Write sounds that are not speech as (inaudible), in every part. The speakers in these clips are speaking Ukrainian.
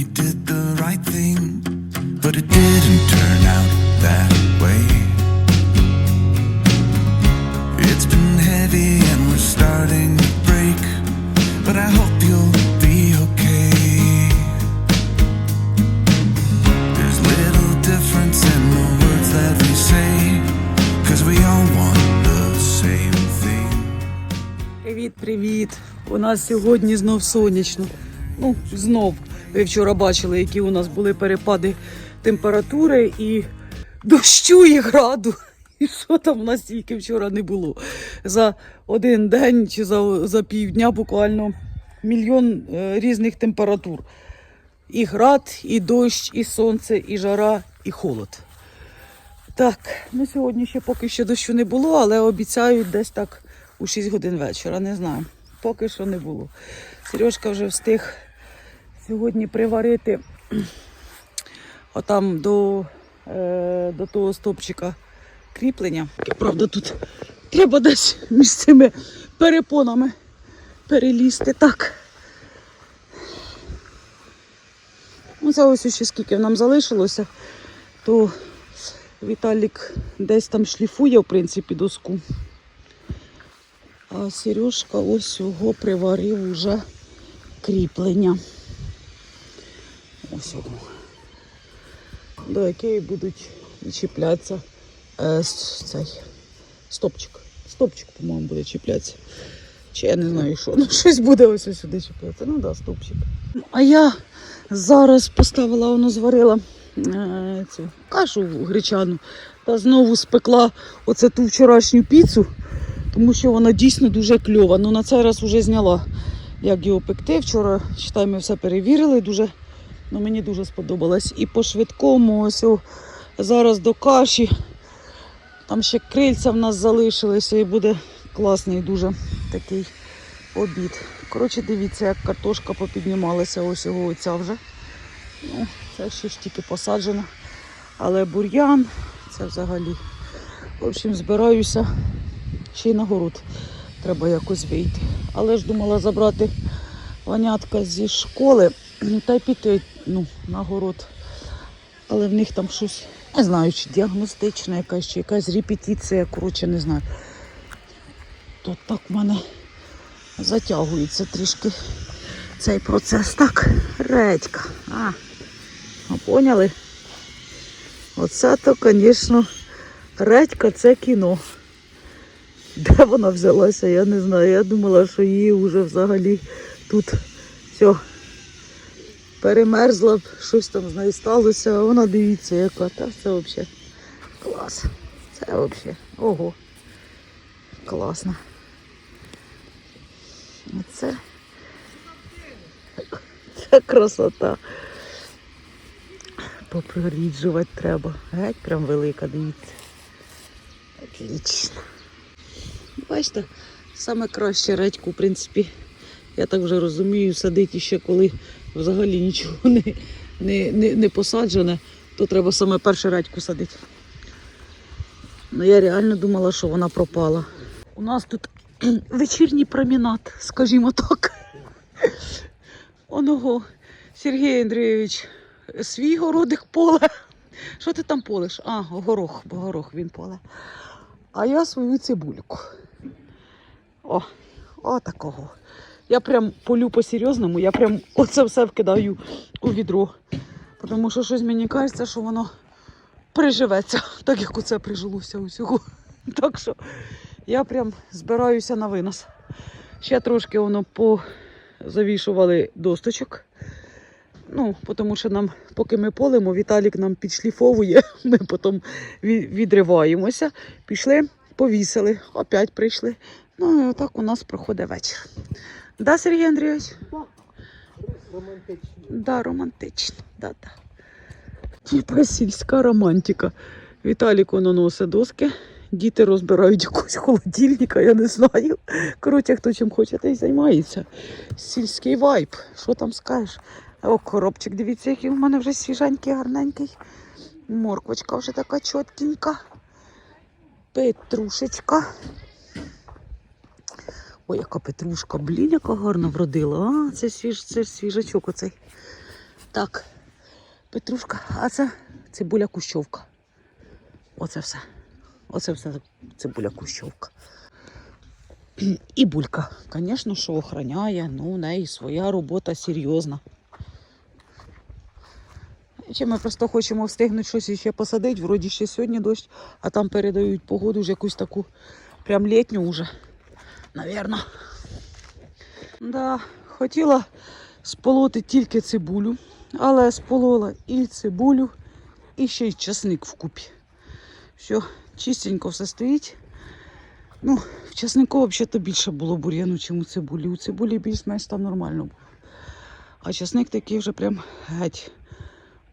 we did the right thing, but it didn't turn out that way. It's been heavy and we're starting to break, but I hope you'll be okay. There's little difference in the words that we say, cause we all want the same thing. Привіт, привіт! У нас сьогодні знов сонячно. Ну, знов. Ви вчора бачили, які у нас були перепади температури і дощу і граду. І що там у нас тільки вчора не було. За один день чи за, за півдня буквально мільйон е, різних температур. І град, і дощ, і сонце, і жара, і холод. Так, ну сьогодні ще поки що дощу не було, але обіцяють десь так у 6 годин вечора. Не знаю. Поки що не було. Сережка вже встиг сьогодні приварити (clears throat) отам до, е, до того стопчика кріплення. Правда, тут треба десь між цими перепонами перелізти. Так. Ну, це ось ще скільки нам залишилося, то Віталік десь там шліфує, в принципі, доску. А Сережка ось його приварив уже кріплення. Його. До якої будуть чіплятися е, цей стопчик. Стопчик, по-моєму, буде чіплятися. Чи я не знаю, що. Ну, щось буде ось сюди чіплятися. Ну да, стопчик. А я зараз поставила, воно зварила е, цю кашу гречану та знову спекла оце ту вчорашню піцу, тому що вона дійсно дуже кльова. Ну на цей раз вже зняла, як його пекти. Вчора читай, ми все перевірили. Дуже, ну, мені дуже сподобалось. І по швидкому, ось зараз до каші. Там ще крильця в нас залишилися і буде класний дуже такий обід. Коротше, дивіться, як картошка попіднімалася. Ось його оця вже. Ну, це ще ж тільки посаджено. Але бур'ян це взагалі. В общем, збираюся ще й на город. Треба якось вийти. Але ж думала забрати ванятка зі школи та й піти ну, на город. Але в них там щось, не знаю, чи діагностична якась, чи якась репетиція, коротше, не знаю. То так в мене затягується трішки цей процес. Так, редька. А, а поняли? Оце то, звісно, редька це кіно. Де вона взялася, я не знаю. Я думала, що її вже взагалі тут все перемерзла, б, щось там з нею сталося, а вона дивіться, яка. Та це взагалі клас. Це взагалі. Ого. Класно. Оце. Це красота. Поприріджувати треба. Геть прям велика, дивіться. Отлично. Бачите, саме краще редьку, в принципі, я так вже розумію, садити ще коли взагалі нічого не, не, не, не посаджене, то треба саме перше редьку садити. Ну я реально думала, що вона пропала. У нас тут вечірній промінат, скажімо так. Оного Сергій Андрійович свій городик поле. Що ти там полиш? А, горох, бо горох він поле. А я свою цибульку. О, о такого. Я прям полю по-серйозному, я прям оце все вкидаю у відро. Тому що щось мені кажеться, що воно приживеться, (laughs) так як оце прижилося усього. (laughs) Так що я прям збираюся на винос. Ще трошки воно позавішували досточок. Ну, тому що нам, поки ми полимо, Віталік нам підшліфовує, (laughs) ми потім відриваємося. Пішли, повісили, опять прийшли. Ну і отак у нас проходить вечір. Да, Сергій Андрійович? Романтично. Да, романтично. Да, да. Типа сільська романтика. Віталік воно носить доски, діти розбирають якогось холодильника, я не знаю. Коротше, хто чим хоче, той й займається. Сільський вайб. Що там скажеш? О, коробчик, дивіться, який у мене вже свіженький, гарненький. Морквочка вже така чіткенька. Петрушечка. Ой, яка петрушка, блін, яка гарна вродила. А, це свіж, це свіжачок оцей. Так, петрушка, а це цибуля кущовка. Оце все. Оце все цибуля кущовка. І булька. Звісно, що охороняє, ну, у неї своя робота серйозна. Чи ми просто хочемо встигнути щось іще посадити, вроді ще сьогодні дощ, а там передають погоду вже якусь таку прям літню вже, навірно. Да, хотіла сполоти тільки цибулю, але сполола і цибулю, і ще й часник вкупі. Все, чистенько все стоїть. Ну, в часнику взагалі більше було бур'яну, ніж у цибулі. У цибулі більш-менш там нормально було. А часник такий вже прям геть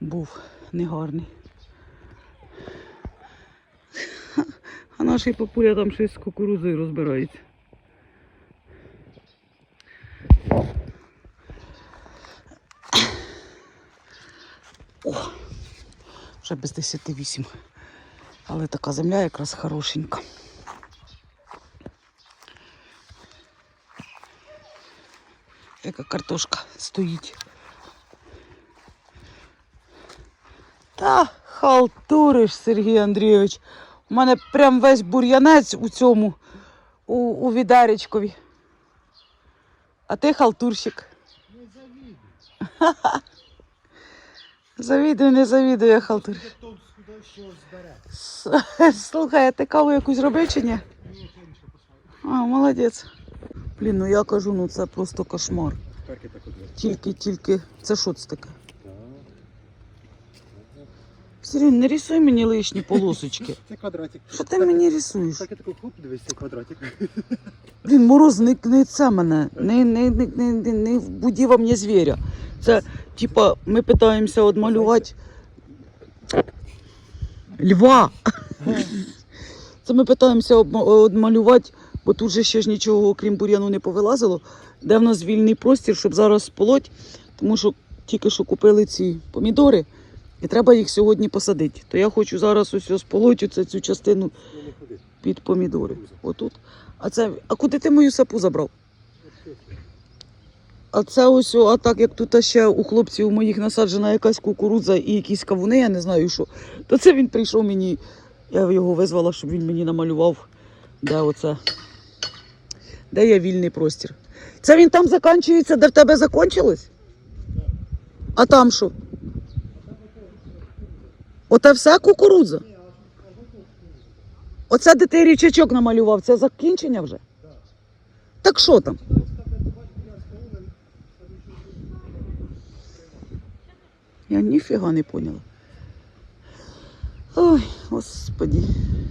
був негарний. (laughs) А наш папуля там щось з кукурузою розбирається. Вже без 10 Але така земля якраз хорошенька. Яка картошка стоїть. Та халтуриш, Сергій Андрійович. У мене прям весь бур'янець у цьому, у, у відеречкові. А ти халтурщик. Не завідуй. (laughs) Завідуй, не завідуй, я халтур. Тут сюди збере. Слухай, а ти каву якусь зробив чи ні? А, молодець. Блін, ну я кажу, ну це просто кошмар. Тільки, тільки. Це що це таке? Сергій, не рисуй мені лишні полосочки. Це квадратик. Що ти мені рисуєш? Так я такий хоп, дивись, це квадратик. Блін, мороз, не, не це мене. Не, не, не, не, не, не вбуді во мені звіря. Це, типа, ми питаємося одмалювати. Льва. Це ми обма- одмалювати, бо тут же ще ж нічого, окрім бур'яну, не повилазило. Де в нас вільний простір, щоб зараз сполоть, тому що тільки що купили ці помідори, і треба їх сьогодні посадити. То я хочу зараз ось сполоть оце цю частину Ну, під помідори. Отут. А це. А куди ти мою сапу забрав? А це ось, а так як тут ще у хлопців моїх насаджена якась кукурудза і якісь кавуни, я не знаю що. То це він прийшов мені, я його визвала, щоб він мені намалював, де оце. Де є вільний простір. Це він там закінчується, де в тебе закінчилось? А там що? Оте все кукурудза? Оце де ти річачок намалював, це закінчення вже? Так що там? Я ніфіга не поняла. Ой, господі,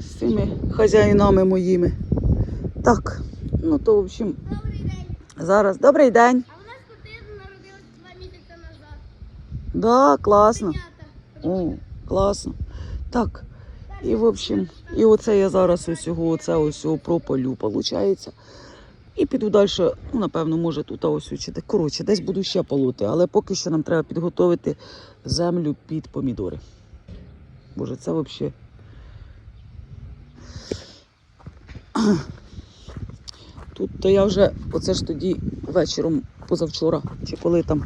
з цими хазяїнами моїми. Так, ну то, в общем, Добрий день. зараз. Добрий день. А у нас котина народилась два місяці назад. Да, класно. О, класно. Так. І в общем, і оце я зараз усього, оце ось прополю, виходить. І піду далі, ну, напевно, може тут ось чи де. Коротше, десь буду ще полоти, але поки що нам треба підготовити землю під помідори. Боже, це взагалі. Тут то я вже, оце ж тоді вечором позавчора, чи коли там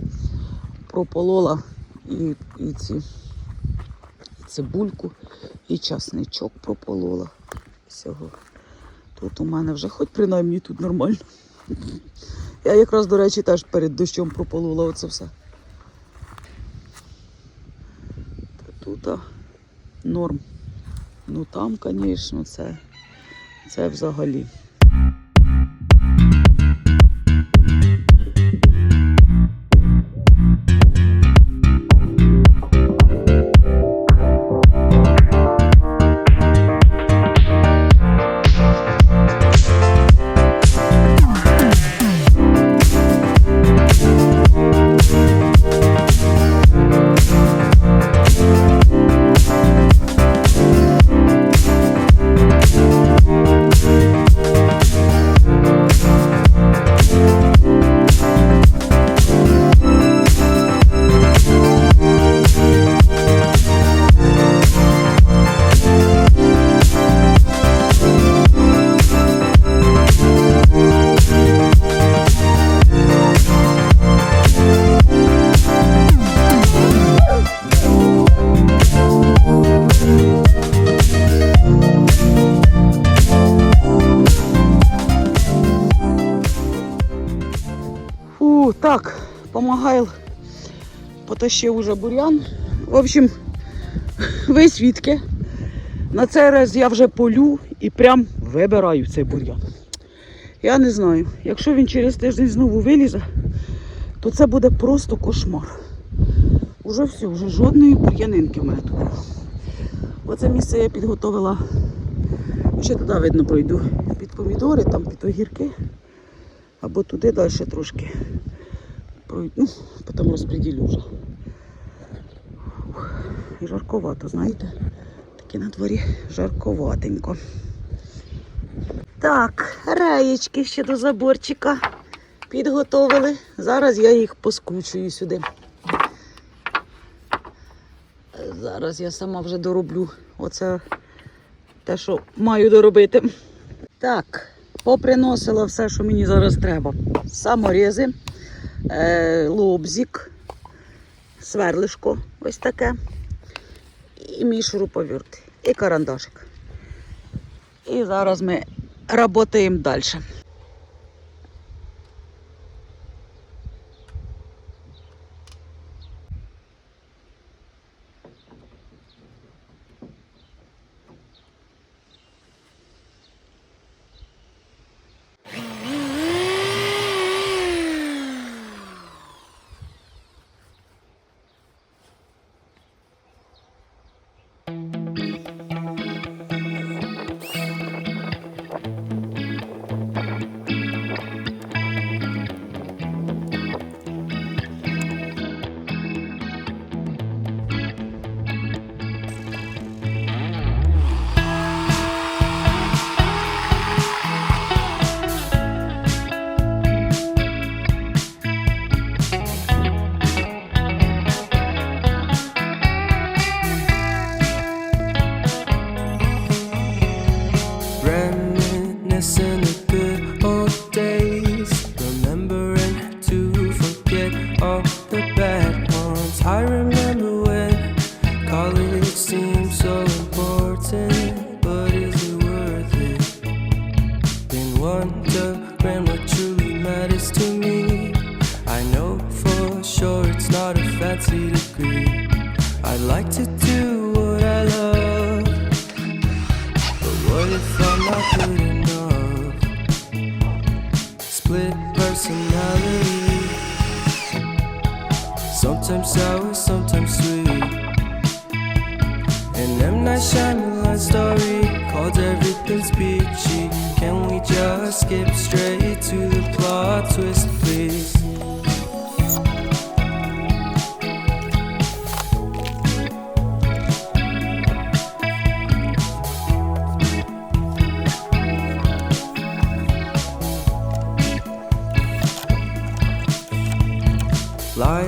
прополола і, і ці і цибульку, і часничок прополола. Всього. Тут у мене вже хоч принаймні тут нормально. Я якраз, до речі, теж перед дощом прополола оце все. Тут а, норм. Ну там, звісно, це, це взагалі. Потащив уже бур'ян. В общем, (laughs) ви свідки. На цей раз я вже полю і прям вибираю цей бур'ян. Я не знаю, якщо він через тиждень знову вилізе, то це буде просто кошмар. Уже все, вже жодної бур'янинки в мене тут. Оце місце я підготовила. Ще туди видно пройду під помідори, там під огірки. Або туди далі трошки. Пройду, ну, потім розподілю вже. І жарковато, знаєте? Таке на дворі жарковатенько. Так, раєчки ще до заборчика підготовили. Зараз я їх поскручую сюди. Зараз я сама вже дороблю. Оце те, що маю доробити. Так, поприносила все, що мені зараз треба. Саморізи, е, лобзик, сверлишко ось таке. І мій шуруповерт, і карандашик. І зараз ми працюємо далі. Wondering what truly matters to me. I know for sure it's not a fancy degree. I'd like to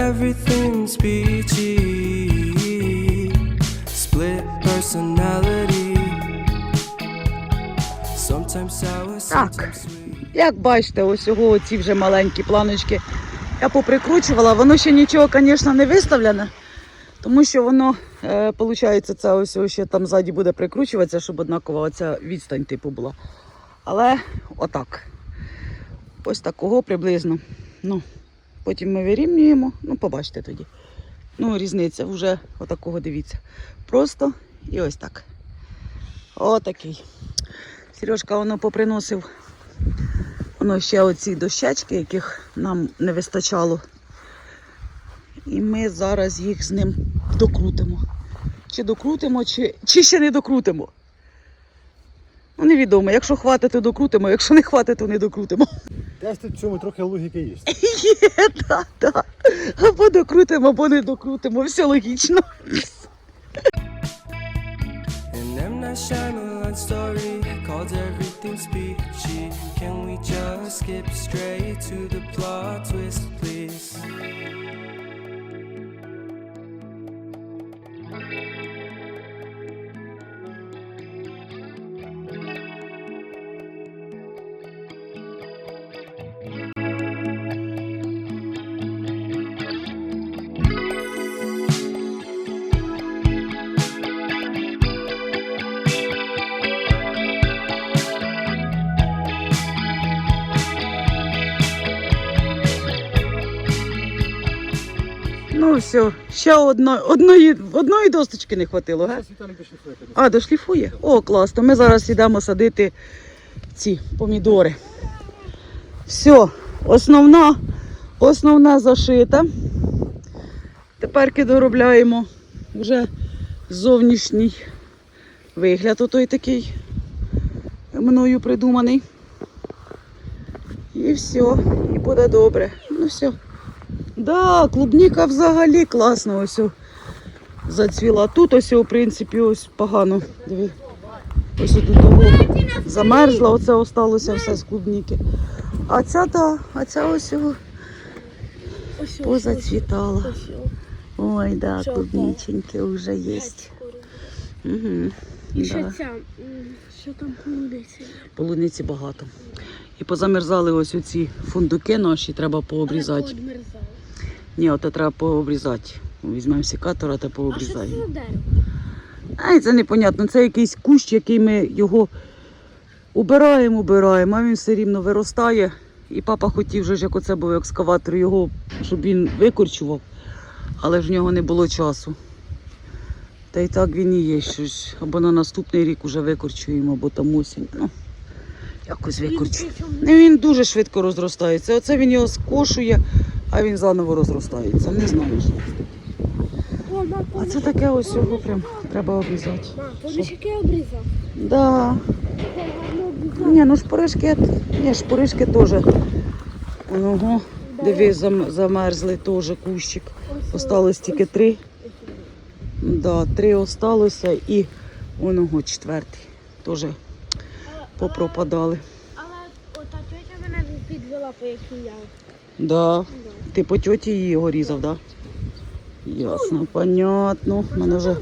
Everything's peachy. Split personality. Sometimes sour, sometimes sweet. Як бачите, ось його ці вже маленькі планочки я поприкручувала. Воно ще нічого, звісно, не виставлене, тому що воно, е, виходить, це ось ось ще там ззаді буде прикручуватися, щоб однакова оця відстань типу була. Але отак. Ось такого приблизно. Ну, потім ми вирівнюємо, ну, побачите тоді. Ну, різниця вже отакого дивіться. Просто і ось так. Отакий. Сережка воно поприносив Воно ще оці дощечки, яких нам не вистачало. І ми зараз їх з ним докрутимо. Чи докрутимо, чи, чи ще не докрутимо. Ну, невідомо. Якщо хватить, то докрутимо, якщо не хватить, то не докрутимо. Десь тут в цьому трохи логіки є. Є, так, так. Або докрутимо, або не докрутимо. Все логічно. An M. Night Shyamalan story called Everything's Peachy. Can we just skip straight to the plot twist, please. Все, ще одно, одної, одної досточки не хватило, га? А, дошліфує? О, класно. Ми зараз йдемо садити ці помідори. Все, основна, основна зашита. Тепер доробляємо вже зовнішній вигляд, отой такий мною придуманий. І все, і буде добре. Ну все. Да, клубніка взагалі класно ось зацвіла. Тут ось, в принципі, ось погано. Диви. Ось тут того замерзла, оце осталося все з клубніки. А ця та, а ця ось позацвітала. Ой, да, Що, клубниченьки вже є. Угу. І ще Да. ця, що там полудиться? Полуниці багато. І позамерзали ось оці фундуки наші, треба пообрізати. Ні, ото треба пообрізати. Візьмемо секатора та А що це пообрізаємо. Ай, це непонятно. Це якийсь кущ, який ми його убираємо, убираємо, а він все рівно виростає. І папа хотів, же ж, як оце був екскаватор, його, щоб він викорчував, але ж в нього не було часу. Та й так він і є щось. Або на наступний рік вже викорчуємо, або там осінь. Ну, якось викорчуємо. Ну, він дуже швидко розростається. Оце він його скошує, а він заново розростається. Не знаю. О, ма, А це таке ось його прям треба обрізати. помниш, обрізав? Да. Ні, ну шпоришки, ні, шпоришки теж. Ого, диви, замерзли теж кущик. Осталось тільки три. Да, три осталося і оного четвертий. Теж попропадали. Але ота тетя мене підвела, по якій я. Да. Ти по тьоті її його різав, так? Да? Ясно, понятно. У мене вже,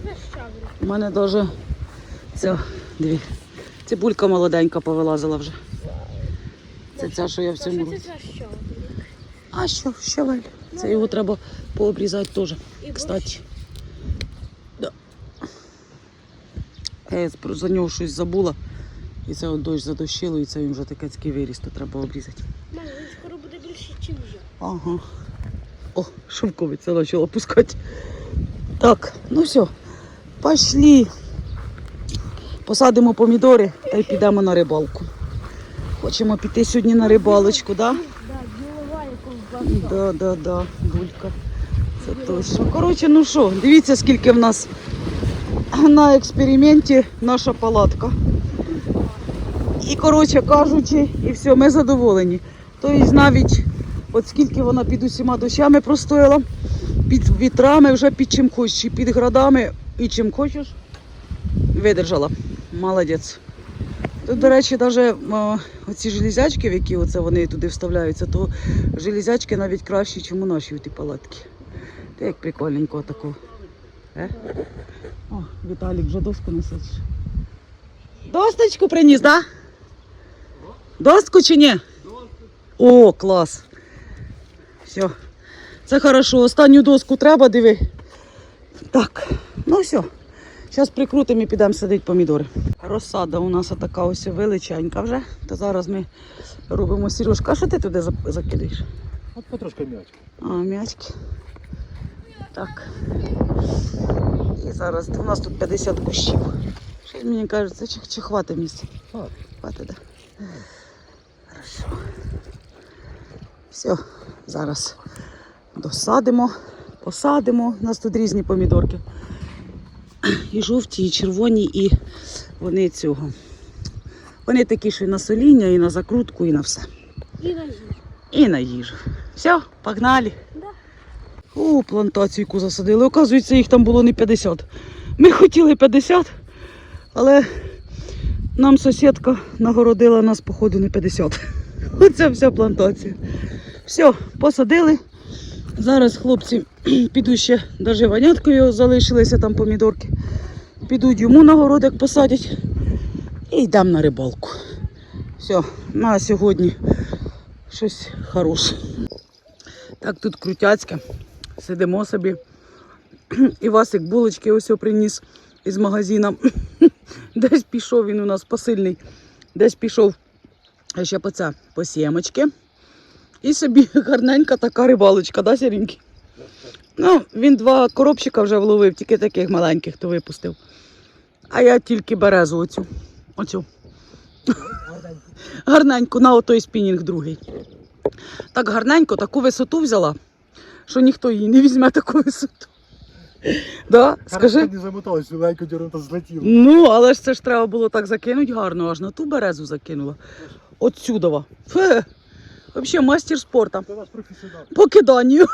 у мене даже ця, диві, цибулька молоденька повилазила вже. Це ця, що я в цьому Це році. А що, щавель? Це його треба пообрізати теж. Кстати. Да. Я про- за нього щось забула. І це от дощ задощило, і це він вже такецький виріс, то треба обрізати. Мама, він скоро буде більше, ніж я. Ага. О, шовковиця почала пускати. Так, ну все, пішли. Посадимо помідори та й підемо на рибалку. Хочемо піти сьогодні на рибалочку, так? Да, да, да, булька. Це точно. Коротше, ну що, дивіться, скільки в нас на експерименті наша палатка. І, коротше кажучи, і все, ми задоволені. Тобто навіть от скільки вона під усіма дощами простояла, під вітрами, вже під чим хочеш, і під градами, і чим хочеш, видержала. Молодець. Тут, до речі, навіть оці железячки, в які оце вони туди вставляються, то железячки навіть кращі, ніж у нашій ті палатки. Та як прикольненько тако. Е? О, Віталік вже доску несеш. Досточку приніс, так? Да? Достку чи ні? О, клас. Все. Це хорошо. Останню доску треба, диви. Так, ну все. Зараз прикрутимо і підемо садити помідори. Розсада у нас така ось величенька вже. То зараз ми робимо Сережка. А що ти туди за- закидаєш? От потрошки м'яч. А, м'ячки. Так. І зараз у нас тут 50 кущів. Щось мені кажеться, чи, чи хватить місця? Так. Хватить, да. Хорошо. Все, зараз досадимо, посадимо. У нас тут різні помідорки. І жовті, і червоні, і вони цього. Вони такі, що і на соління, і на закрутку, і на все. І на їжу. І на їжу. Все, погнали. Да. О, плантацію яку засадили. Оказується, їх там було не 50. Ми хотіли 50, але нам сусідка нагородила нас, походу, не 50. (laughs) Оце вся плантація. Все, посадили. Зараз хлопці (clears throat) піду ще живанятку його залишилися там помідорки. Підуть йому на городик посадять і йдемо на рибалку. Все, на сьогодні щось хороше. Так тут крутяцьке. Сидимо собі. (clears throat) І Васик булочки ось приніс із магазина. (clears throat) (laughs) Десь пішов він у нас посильний. Десь пішов ще по це, по сімочки. І собі (laughs) гарненька така рибалочка, да, сіренький? Ну, він два коробчика вже вловив, тільки таких маленьких, то випустив. А я тільки березу оцю. Оцю. (laughs) Гарненьку, на отой спінінг другий. Так гарненько, таку висоту взяла, що ніхто її не візьме таку висоту. (laughs) Да? Скажи. не замоталась, легенько дірнуто злетіло. Ну, але ж це ж треба було так закинути гарно, аж на ту березу закинула. Отсюдова. Фе. Взагалі мастер спорту. Це наш професіонал. По киданню.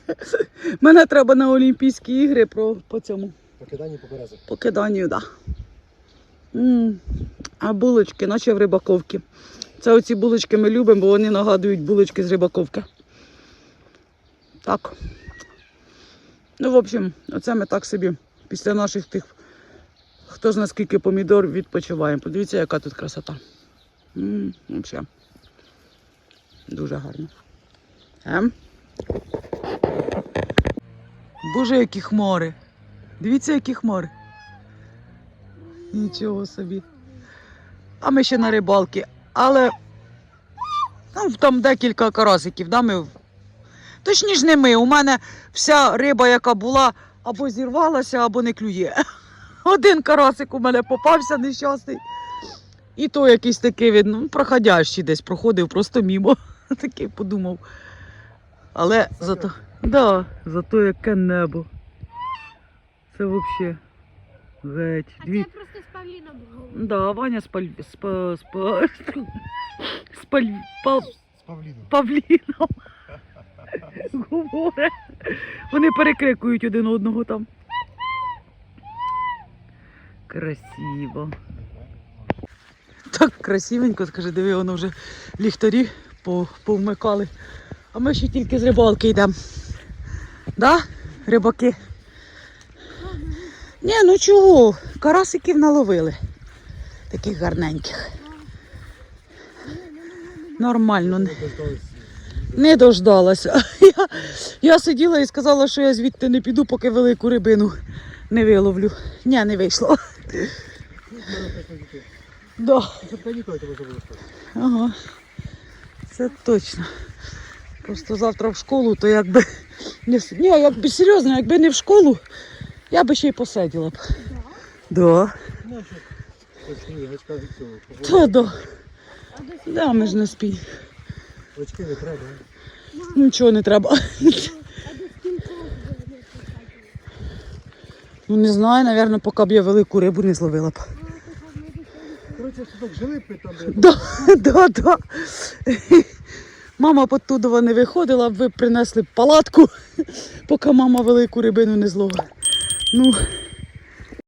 (laughs) Мене треба на Олімпійські ігри про, по цьому. Покидані по березах. По киданню, так. Да. М, А булочки, наче в рибаковці. Це оці булочки ми любимо, бо вони нагадують булочки з рибаковки. Так. Ну, в общем, оце ми так собі після наших тих, хто зна скільки помідор, відпочиваємо. Подивіться, яка тут красота. Взагалі. Дуже гарно. Ем? Боже, які хмари. Дивіться, які хмари. Нічого собі. А ми ще на рибалки. Але ну, там декілька карасиків, да, ми... Точніше не ми. У мене вся риба, яка була, або зірвалася, або не клює. (laughs) Один карасик у мене попався нещасний. І то якийсь такий він, ну, проходящий десь проходив просто мімо. (laughs) Такий подумав. Але зато, да, зато яке небо. Це взагалі геть. А Дві... це просто з Павліна було. Да, Ваня з, паль... з, па- з, па- (laughs) з паль... З Павліном. павліном говорить. Вони перекрикують один одного там. Красиво. Так красивенько, скажи, диви, воно вже ліхтарі повмикали. А ми ще тільки з рибалки йдемо. Да, рибаки? Ні, ну чого? Карасиків наловили. Таких гарненьких. Нормально. Не- дождалася. (laughs) Я, я сиділа і сказала, що я звідти не піду, поки велику рибину не виловлю. Ні, не вийшло. Да. Ага. Це точно. Просто завтра в школу, то якби. Не, якби серйозно, якби не в школу, я би ще й посиділа б. Да. Та да. Да, ми ж не спі. Очки не треба. Нічого не треба. Ну не знаю, напевно, поки б я велику рибу не зловила б. Коротше, так жили б Да, да, да. Мама подтудова не виходила, ви принесли палатку, поки мама велику рибину не зловила. Ну,